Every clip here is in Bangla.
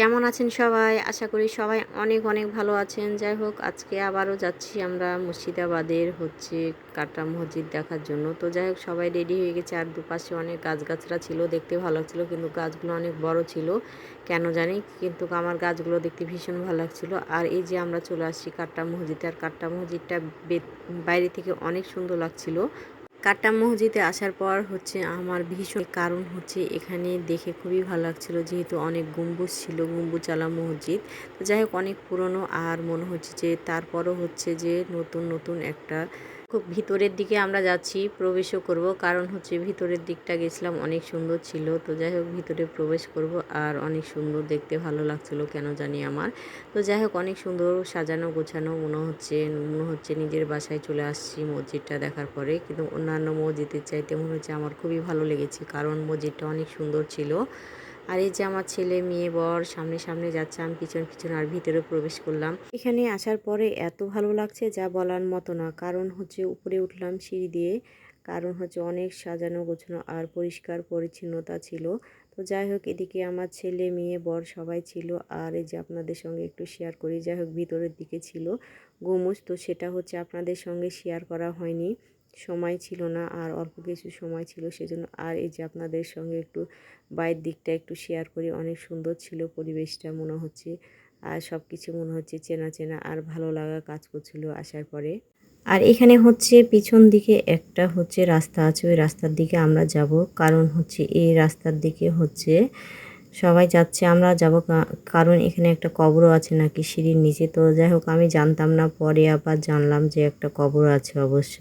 কেমন আছেন সবাই? আশা করি সবাই অনেক অনেক ভালো আছেন। যাই হোক, আজকে আবারও যাচ্ছি আমরা মুর্শিদাবাদের হচ্ছে কাটা মসজিদ দেখার জন্য। তো যাই হোক, সবাই রেডি হয়ে গেছে। আর দুপাশে অনেক গাছগাছরা ছিল, দেখতে ভালো লাগছিল। কিন্তু গাছগুলো অনেক বড় ছিল, কেন জানি? কিন্তু আমার গাছগুলো দেখতে ভীষণ ভালো লাগছিল। আর এই যে আমরা চলে আসছি কাট্টা মসজিদে। আর কাট্টা মসজিদটা বাইরে থেকে অনেক সুন্দর লাগছিল। কাট্টা মসজিদে আসার পর হচ্ছে আমার ভীষণ কারণ হচ্ছে এখানে দেখে খুবই ভালো লাগছিল, যেহেতু অনেক গম্বুজ ছিল গম্বুজালা মসজিদ। তো যাই হোক, অনেক পুরনো, আর মনে হচ্ছে যে তারপরও হচ্ছে যে নতুন নতুন একটা খুব ভিতরের দিকে আমরা যাচ্ছি, প্রবেশও করব। কারণ হচ্ছে ভিতরের দিকটা গেছিলাম, অনেক সুন্দর ছিল। তো যাই হোক, ভিতরে প্রবেশ করব আর অনেক সুন্দর দেখতে ভালো লাগছিল, কেন জানি আমার। তো যাই হোক, অনেক সুন্দর সাজানো গোছানো, মনে হচ্ছে মনে হচ্ছে নিজের বাসায় চলে আসছি মসজিদটা দেখার পরে। কিন্তু অন্যান্য মসজিদের চাইতে মনে হচ্ছে আমার খুবই ভালো লেগেছে, কারণ মসজিদটা অনেক সুন্দর ছিল। আর এই যে আমার ছেলে, মেয়ে, বর সামনে সামনে যাচ্ছে, আমি পিছন পিছন আর ভিতরে প্রবেশ করলাম। এখানে আসার পরে এত ভালো লাগছে যা বলার মতো না। কারণ হচ্ছে উপরে উঠলাম সিঁড়ি দিয়ে। কারণ হচ্ছে অনেক সাজানো, গোছানো আর পরিষ্কার পরিচ্ছন্নতা ছিল। তো যাই হোক, এদিকে আমার ছেলে, মেয়ে, বর সবাই ছিল। আর এই যে আপনাদের সঙ্গে একটু শেয়ার করি, যাই হোক ভিতরের দিকে ছিল গোমুজ তো সেটা হচ্ছে আপনাদের সঙ্গে শেয়ার করা হয়নি। সময় ছিল না আর অল্প কিছু সময় ছিল সেজন্য আর এই যে আপনাদের সঙ্গে একটু বাইরের দিকটা একটু শেয়ার করি, অনেক সুন্দর ছিল পরিবেশটা মনে হচ্ছে। আর সব কিছু মনে হচ্ছে চেনা চেনা আর ভালো লাগা কাজ করছিল আসার পরে। আর এখানে হচ্ছে পিছন দিকে একটা হচ্ছে রাস্তা আছে, ওই রাস্তার দিকে আমরা যাব। কারণ হচ্ছে এই রাস্তার দিকে হচ্ছে সবাই যাচ্ছে, আমরা যাব কারণ এখানে একটা কবরও আছে নাকি সিঁড়ির নিচে। তো যাই হোক, আমি জানতাম না, পরে আবার জানলাম যে একটা কবর আছে অবশ্য।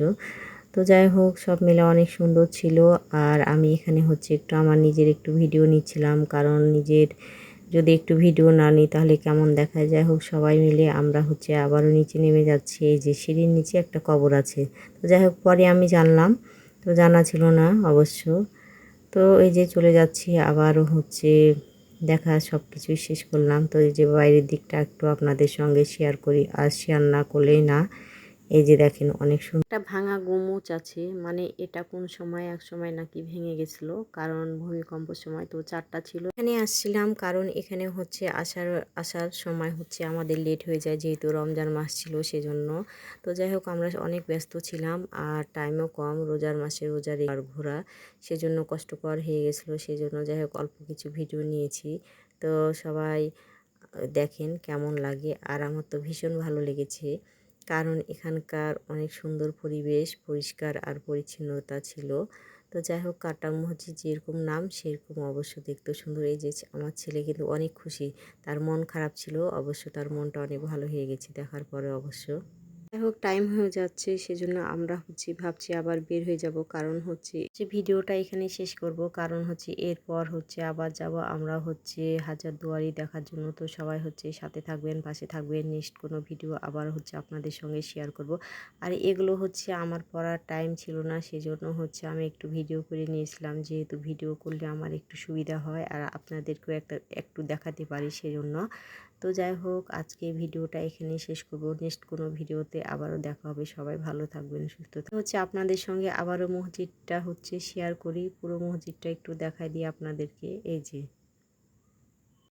তো যাই হোক, সব মিলে অনেক সুন্দর ছিল। আর আমি এখানে হচ্ছে একটু আমার নিজের একটু ভিডিও নিচ্ছিলাম, কারণ নিজের যদি একটু ভিডিও না নিই তাহলে কেমন দেখা যায় হোক, সবাই মিলে আমরা হচ্ছে আবারও নিচে নেমে যাচ্ছি। এই যে সিঁড়ির নিচে একটা কবর আছে। তো যাই হোক, পরে আমি জানলাম, তো জানা ছিল না অবশ্য। তো এই যে চলে যাচ্ছি, আবারও হচ্ছে দেখা সব কিছুই শেষ করলাম। তো এই যে বাইরের দিকটা একটু আপনাদের সঙ্গে শেয়ার করি। আর শেয়ার না করলেই না। এই যে দেখেন অনেক সুন্দর একটা ভাঙা গোমুচ আছে মানে এটা কোন সময়, এক সময় নাকি ভেঙে গেছিল, কারণ ভূমিকম্প সময় তো চারটা ছিল। এখানে আসছিলাম কারণ এখানে হচ্ছে আসার আসার সময় হচ্ছে আমাদের লেট হয়ে যায়, যেহেতু রমজান মাস ছিল সেজন্য। তো যাই হোক, আমরা অনেক ব্যস্ত ছিলাম, আর টাইমও কম, রোজার মাসে রোজার আর ঘোরা সেজন্য কষ্টকর হয়ে গেছিল, সেজন্য যাই হোক অল্প কিছু ভিডিও নিয়েছি। তো সবাই, দেখেন কেমন লাগে, আর আমার তো ভীষণ ভালো লেগেছে। কারণ এখানকার অনেক সুন্দর পরিবেশ, পরিষ্কার আর পরিচ্ছন্নতা ছিল। তো যাই হোক কাটা মসজিদ যেরকম নাম, সেরকম অবশ্য দেখতে সুন্দর। এই যে আমার ছেলে কিন্তু অনেক খুশি। তার মন খারাপ ছিল, অবশ্য তার মনটা অনেক ভালো হয়ে গেছে দেখার পরে অবশ্য। যাই হোক টাইম হয়ে যাচ্ছে, সেজন্য আমরা হচ্ছে ভাবছি আবার বের হয়ে যাব। কারণ হচ্ছে যে ভিডিওটা এখানে শেষ করব। কারণ হচ্ছে এরপর হচ্ছে আবার যাব আমরা হচ্ছে হাজার দুয়ারি দেখার জন্য। তো সবাই হচ্ছে সাথে থাকবেন, পাশে থাকবেন। নেক্সট কোনো ভিডিও আবার হচ্ছে আপনাদের সঙ্গে শেয়ার করব। আর এগুলো হচ্ছে আমার পড়ার টাইম ছিল না, সেজন্য হচ্ছে আমি একটু ভিডিও করে নিয়েছিলাম। যেহেতু ভিডিও করলে আমার একটু সুবিধা হয় আর আপনাদেরকেও একটা, একটু দেখাতে পারি, সেজন্য। তো যাই হোক, আজকে ভিডিওটা এখানে শেষ করব। নেক্সট কোনো ভিডিওতে আবারও দেখা হবে। সবাই ভালো থাকবেন, সুস্থ হচ্ছে আপনাদের সঙ্গে আবারও মসজিদটা হচ্ছে শেয়ার করি। পুরো মসজিদটা একটু দেখাই দিই আপনাদেরকে। এই যে